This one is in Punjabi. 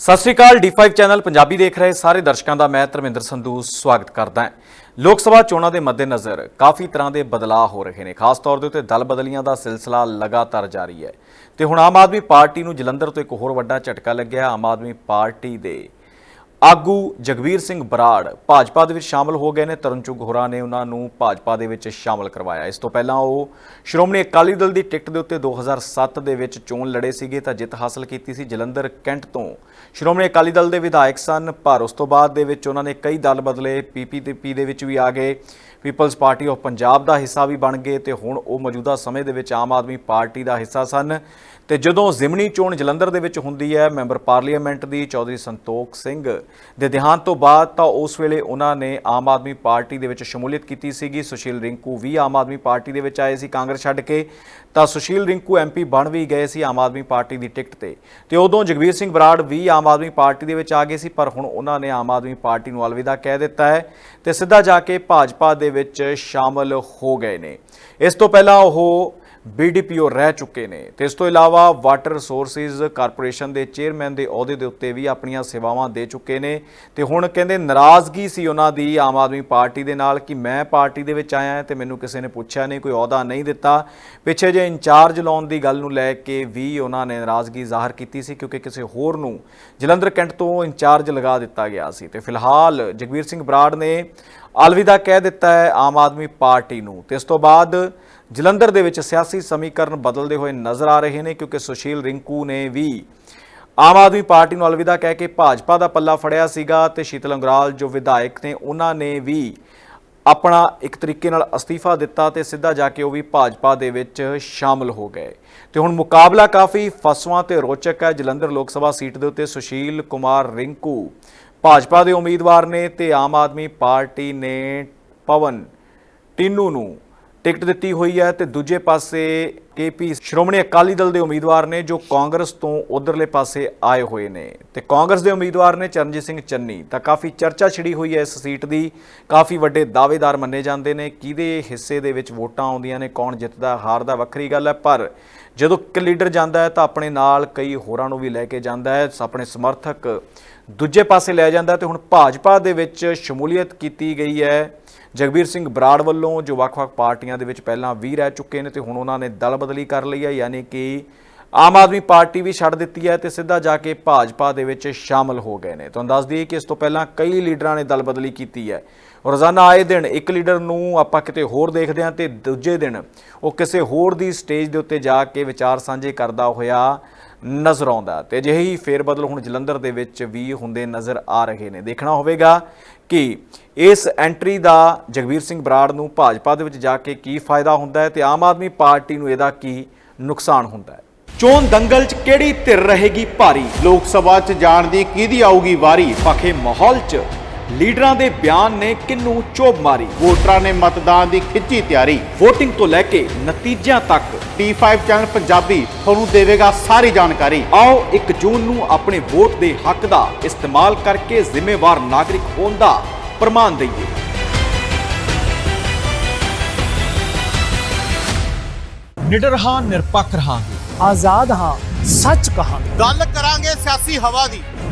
ਸਤਿ ਸ਼੍ਰੀ ਅਕਾਲ D5 ਚੈਨਲ ਪੰਜਾਬੀ ਦੇਖ ਰਹੇ ਸਾਰੇ ਦਰਸ਼ਕਾਂ ਦਾ, ਮੈਂ ਧਰਮਿੰਦਰ ਸੰਧੂ ਸਵਾਗਤ ਕਰਦਾ ਹਾਂ। ਲੋਕ ਸਭਾ ਚੋਣਾਂ ਦੇ ਮੱਦੇਨਜ਼ਰ ਕਾਫੀ ਤਰ੍ਹਾਂ ਦੇ ਬਦਲਾਅ ਹੋ ਰਹੇ ਨੇ, ਖਾਸ ਤੌਰ ਦੇ ਉੱਤੇ ਦਲ ਬਦਲੀਆਂ ਦਾ ਸਿਲਸਿਲਾ ਲਗਾਤਾਰ ਜਾਰੀ ਹੈ। ਤੇ ਹੁਣ ਆਮ ਆਦਮੀ ਪਾਰਟੀ ਨੂੰ ਜਲੰਧਰ ਤੋਂ ਇੱਕ ਹੋਰ ਵੱਡਾ ਝਟਕਾ ਲੱਗਿਆ। ਆਮ ਆਦਮੀ ਪਾਰਟੀ ਦੇ ਆਗੂ ਜਗਵੀਰ ਸਿੰਘ ਬਰਾੜ ਭਾਜਪਾ ਦੇ ਵਿੱਚ ਸ਼ਾਮਲ ਹੋ ਗਏ ਨੇ। ਤਰਨ ਤਰਨਚੁਗ ਹੋਰਾਂ ਨੇ ਉਹਨਾਂ ਨੂੰ ਭਾਜਪਾ ਦੇ ਵਿੱਚ ਸ਼ਾਮਲ ਕਰਵਾਇਆ। ਇਸ ਤੋਂ ਪਹਿਲਾਂ ਉਹ ਸ਼੍ਰੋਮਣੀ ਅਕਾਲੀ ਦਲ ਦੀ ਟਿਕਟ ਦੇ ਉੱਤੇ 2007 ਦੇ ਵਿੱਚ ਚੋਣ ਲੜੇ ਸੀਗੇ, ਤਾਂ ਜਿੱਤ ਹਾਸਲ ਕੀਤੀ ਸੀ ਜਲੰਧਰ ਕੈਂਟ ਤੋਂ। ਸ਼੍ਰੋਮਣੀ ਅਕਾਲੀ ਦਲ ਦੇ ਵਿਧਾਇਕ ਸਨ, ਪਰ ਉਸ ਤੋਂ ਬਾਅਦ ਦੇ ਵਿੱਚ ਉਹਨਾਂ ਨੇ ਕਈ ਦਲ ਬਦਲੇ ਪੀਪੀਪੀ ਦੇ ਵਿੱਚ ਵੀ ਆ ਗਏ। ਪੀਪਲਜ਼ ਪਾਰਟੀ ਆਫ ਪੰਜਾਬ ਦਾ ਹਿੱਸਾ ਵੀ ਬਣ ਗਏ ਤੇ ਹੁਣ ਉਹ ਮੌਜੂਦਾ ਸਮੇਂ ਦੇ ਵਿੱਚ ਆਮ ਆਦਮੀ ਪਾਰਟੀ ਦਾ ਹਿੱਸਾ ਸਨ। ਤੇ ਜਦੋਂ ਜ਼ਿਮਨੀ ਚੋਣ ਜਲੰਧਰ ਦੇ ਵਿੱਚ ਹੁੰਦੀ ਹੈ, ਮੈਂਬਰ ਪਾਰਲੀਮੈਂਟ ਦੀ ਚੌਧਰੀ ਸੰਤੋਖ ਸਿੰਘ ਦੇ ਦੇਹਾਂਤ ਤੋਂ ਬਾਅਦ ਤਾਂ ਉਸ ਵੇਲੇ ਉਹਨਾਂ ਨੇ ਆਮ ਆਦਮੀ ਪਾਰਟੀ ਦੇ ਵਿੱਚ ਸ਼ਮੂਲੀਅਤ ਕੀਤੀ ਸੀਗੀ। ਸੁਸ਼ੀਲ ਰਿੰਕੂ ਵੀ ਆਮ ਆਦਮੀ ਪਾਰਟੀ ਦੇ ਵਿੱਚ ਆਏ ਸੀ ਕਾਂਗਰਸ ਛੱਡ ਕੇ। ਤਾਂ ਸੁਸ਼ੀਲ ਰਿੰਕੂ ਐਮਪੀ ਬਣ ਵੀ ਗਏ ਸੀ ਆਮ ਆਦਮੀ ਪਾਰਟੀ ਦੀ ਟਿਕਟ ਤੇ। ਤੇ ਉਦੋਂ ਜਗਵੀਰ ਸਿੰਘ ਬਰਾੜ ਵੀ ਆਮ ਆਦਮੀ ਪਾਰਟੀ ਦੇ ਵਿੱਚ ਆ ਗਏ ਸੀ, ਪਰ ਹੁਣ ਉਹਨਾਂ ਨੇ ਆਮ ਆਦਮੀ ਪਾਰਟੀ ਨੂੰ ਅਲਵਿਦਾ ਕਹਿ ਦਿੱਤਾ ਹੈ ਤੇ ਸਿੱਧਾ ਜਾ ਕੇ ਭਾਜਪਾ ਦੇ ਵਿੱਚ ਸ਼ਾਮਲ ਹੋ ਗਏ ਨੇ। ਇਸ ਤੋਂ ਪਹਿਲਾਂ ਉਹ ਬੀਡੀਪੀਓ ਰਹਿ ਚੁੱਕੇ ਨੇ। ਤੇ ਇਸ ਤੋਂ ਇਲਾਵਾ ਵਾਟਰ ਰਿਸੋਰਸਿਸ ਕਾਰਪੋਰੇਸ਼ਨ ਦੇ ਚੇਅਰਮੈਨ ਦੇ ਅਹੁਦੇ ਦੇ ਉੱਤੇ ਵੀ ਆਪਣੀਆਂ ਸੇਵਾਵਾਂ ਦੇ ਚੁੱਕੇ ਨੇ। ਤੇ ਹੁਣ ਕਹਿੰਦੇ ਨਾਰਾਜ਼ਗੀ ਸੀ ਉਹਨਾਂ ਦੀ ਆਮ ਆਦਮੀ ਪਾਰਟੀ ਦੇ ਨਾਲ ਕਿ ਮੈਂ ਪਾਰਟੀ ਦੇ ਵਿੱਚ ਆਇਆ ਤੇ ਮੈਨੂੰ ਕਿਸੇ ਨੇ ਪੁੱਛਿਆ ਨਹੀਂ, ਕੋਈ ਅਹੁਦਾ ਨਹੀਂ ਦਿੱਤਾ। ਪਿੱਛੇ ਜੇ ਇੰਚਾਰਜ ਲਾਉਣ ਦੀ ਗੱਲ ਨੂੰ ਲੈ ਕੇ ਵੀ ਉਹਨਾਂ ਨੇ ਨਾਰਾਜ਼ਗੀ ਜ਼ਾਹਰ ਕੀਤੀ ਸੀ ਕਿਉਂਕਿ ਕਿਸੇ ਹੋਰ ਨੂੰ ਜਲੰਧਰ ਕੈਂਟ ਤੋਂ ਇੰਚਾਰਜ ਲਗਾ ਦਿੱਤਾ ਗਿਆ ਸੀ। ਤੇ ਫਿਲਹਾਲ ਜਗਵੀਰ ਸਿੰਘ ਬਰਾੜ ਨੇ ਅਲਵਿਦਾ ਕਹਿ ਦਿੱਤਾ ਹੈ ਆਮ ਆਦਮੀ ਪਾਰਟੀ ਨੂੰ। ਤੇ ਇਸ ਤੋਂ ਬਾਅਦ ਜਲੰਧਰ ਦੇ ਵਿੱਚ ਸਿਆਸੀ ਸਮੀਕਰਨ ਬਦਲਦੇ ਹੋਏ ਨਜ਼ਰ ਆ ਰਹੇ ਨੇ ਕਿਉਂਕਿ ਸੁਸ਼ੀਲ ਰਿੰਕੂ ਨੇ ਵੀ ਆਮ ਆਦਮੀ ਪਾਰਟੀ ਨੂੰ ਅਲਵਿਦਾ ਕਹਿ ਕੇ ਭਾਜਪਾ ਦਾ ਪੱਲਾ ਫੜਿਆ ਸੀਗਾ ਤੇ ਸ਼ੀਤਲ ਅੰਗਰਾਲ, ਜੋ ਵਿਧਾਇਕ ਨੇ, ਉਹਨਾਂ ਨੇ ਵੀ ਆਪਣਾ ਇੱਕ ਤਰੀਕੇ ਨਾਲ ਅਸਤੀਫਾ ਦਿੱਤਾ ਤੇ ਸਿੱਧਾ ਜਾ ਕੇ ਉਹ ਵੀ ਭਾਜਪਾ ਦੇ ਵਿੱਚ ਸ਼ਾਮਲ ਹੋ ਗਏ। ਤੇ ਹੁਣ ਮੁਕਾਬਲਾ ਕਾਫੀ ਫਸਵਾਂ ਤੇ ਰੋਚਕ ਹੈ। ਜਲੰਧਰ ਲੋਕ ਸਭਾ ਸੀਟ ਦੇ ਉੱਤੇ ਸੁਸ਼ੀਲ ਕੁਮਾਰ ਰਿੰਕੂ ਭਾਜਪਾ ਦੇ ਉਮੀਦਵਾਰ ਨੇ ਤੇ ਆਮ ਆਦਮੀ ਪਾਰਟੀ ਨੇ ਪਵਨ ਟਿੰਨੂ ਨੂੰ ਟਿਕਟ ਦਿੱਤੀ ਹੋਈ ਹੈ ਤੇ ਦੂਜੇ ਪਾਸੇ ਕੇਪੀ ਸ਼੍ਰੋਮਣੀ ਅਕਾਲੀ ਦਲ ਦੇ ਉਮੀਦਵਾਰ ਨੇ ਜੋ ਕਾਂਗਰਸ ਤੋਂ ਉਧਰਲੇ ਪਾਸੇ ਆਏ ਹੋਏ ਨੇ। ਤੇ ਕਾਂਗਰਸ ਦੇ ਉਮੀਦਵਾਰ ਨੇ ਚਰਨਜੀਤ ਸਿੰਘ ਚੰਨੀ। ਤਾਂ ਕਾਫੀ ਚਰਚਾ ਛਿੜੀ ਹੋਈ ਹੈ ਇਸ ਸੀਟ ਦੀ। ਕਾਫੀ ਵੱਡੇ ਦਾਅਵੇਦਾਰ ਮੰਨੇ ਜਾਂਦੇ ਨੇ ਕਿਹਦੇ ਹਿੱਸੇ ਦੇ ਵਿੱਚ ਵੋਟਾਂ ਆਉਂਦੀਆਂ ਨੇ, ਕੌਣ ਜਿੱਤਦਾ ਹਾਰਦਾ ਵੱਖਰੀ ਗੱਲ ਹੈ। ਪਰ ਜਦੋਂ ਇੱਕ ਲੀਡਰ ਜਾਂਦਾ ਹੈ ਤਾਂ ਆਪਣੇ ਨਾਲ ਕਈ ਹੋਰਾਂ ਨੂੰ ਵੀ ਲੈ ਕੇ ਜਾਂਦਾ ਹੈ। ਆਪਣੇ ਸਮਰਥਕ ਦੂਜੇ ਪਾਸੇ ਲੈ ਜਾਂਦਾ ਹੈ ਤੇ ਹੁਣ ਭਾਜਪਾ ਦੇ ਵਿੱਚ ਸ਼ਮੂਲੀਅਤ ਕੀਤੀ ਗਈ ਹੈ। ਜਗਬੀਰ ਸਿੰਘ ਬਰਾੜ ਵੱਲੋਂ ਜੋ ਵੱਖ-ਵੱਖ ਪਾਰਟੀਆਂ ਦੇ ਵਿੱਚ ਪਹਿਲਾਂ ਵੀ ਰਹਿ ਚੁੱਕੇ ਨੇ ਤੇ ਹੁਣ ਉਹਨਾਂ ਨੇ ਦਲ ਬਦਲੀ ਕਰ ਲਈ ਹੈ, ਯਾਨੀ ਕਿ ਆਮ ਆਦਮੀ ਪਾਰਟੀ ਵੀ ਛੱਡ ਦਿੱਤੀ ਹੈ ਤੇ ਸਿੱਧਾ ਜਾ ਕੇ ਭਾਜਪਾ ਦੇ ਵਿੱਚ ਸ਼ਾਮਲ ਹੋ ਗਏ ਨੇ। ਤੁਹਾਨੂੰ ਦੱਸ ਦਈਏ ਕਿ ਇਸ ਤੋਂ ਪਹਿਲਾਂ ਕਈ ਲੀਡਰਾਂ ਨੇ ਦਲ ਬਦਲੀ ਕੀਤੀ ਹੈ। ਰੋਜ਼ਾਨਾ ਆਏ ਦਿਨ ਇੱਕ ਲੀਡਰ ਨੂੰ ਆਪਾਂ ਕਿਤੇ ਹੋਰ ਦੇਖਦੇ ਹਾਂ ਤੇ ਦੂਜੇ ਦਿਨ ਉਹ ਕਿਸੇ ਹੋਰ ਦੀ ਸਟੇਜ ਦੇ ਉੱਤੇ ਜਾ ਕੇ ਵਿਚਾਰ ਸਾਂਝੇ ਕਰਦਾ ਹੋਇਆ ਨਜ਼ਰ ਆਉਂਦਾ ਤੇ ਅਜਿਹੀ ਫੇਰਬਦਲ ਹੁਣ ਜਲੰਧਰ ਦੇ ਵਿੱਚ ਵੀ ਹੁੰਦੇ ਨਜ਼ਰ ਆ ਰਹੇ ਨੇ। ਦੇਖਣਾ ਹੋਵੇਗਾ ਕਿ ਇਸ ਐਂਟਰੀ ਦਾ ਜਗਵੀਰ ਸਿੰਘ ਬਰਾੜ ਨੂੰ ਭਾਜਪਾ ਦੇ ਵਿੱਚ ਜਾ ਕੇ ਕੀ ਫਾਇਦਾ ਹੁੰਦਾ ਹੈ ਤੇ ਆਮ ਆਦਮੀ ਪਾਰਟੀ ਨੂੰ ਇਹਦਾ ਕੀ ਨੁਕਸਾਨ ਹੁੰਦਾ ਹੈ। ਚੋਣ ਦੰਗਲ 'ਚ ਕਿਹੜੀ ਧਿਰ ਰਹੇਗੀ ਭਾਰੀ? ਲੋਕ ਸਭਾ 'ਚ ਜਾਣ ਦੀ ਕਿਹਦੀ ਆਊਗੀ ਵਾਰੀ? ਪਖੇ ਮਾਹੌਲ 'ਚ ਲੀਡਰਾਂ ਦੇ ਬਿਆਨ ਨੇ ਕਿੰਨੂੰ ਚੋਬ ਮਾਰੀ? ਵੋਟਰਾਂ ਨੇ ਮਤਦਾਨ ਦੀ ਖਿੱਚੀ ਤਿਆਰੀ। VOTING ਤੋਂ ਲੈ ਕੇ ਨਤੀਜਿਆਂ ਤੱਕ T5 ਚੈਨਲ ਪੰਜਾਬੀ ਤੁਹਾਨੂੰ ਦੇਵੇਗਾ ਸਾਰੀ ਜਾਣਕਾਰੀ। ਆਓ 1 ਜੂਨ ਨੂੰ ਆਪਣੇ ਵੋਟ ਦੇ ਹੱਕ ਦਾ ਇਸਤੇਮਾਲ ਕਰਕੇ ਜ਼ਿੰਮੇਵਾਰ ਨਾਗਰਿਕ ਹੋਣ ਦਾ ਪ੍ਰਮਾਣ ਦਈਏ। ਨਿਡਰ ਹਾਂ ਨਿਰਪੱਖ ਰਹਾਂਗੇ। ਆਜ਼ਾਦ ਹਾਂ ਸੱਚ ਕਹਾਂਗੇ। ਗੱਲ ਕਰਾਂਗੇ ਸਿਆਸੀ ਹਵਾ ਦੀ।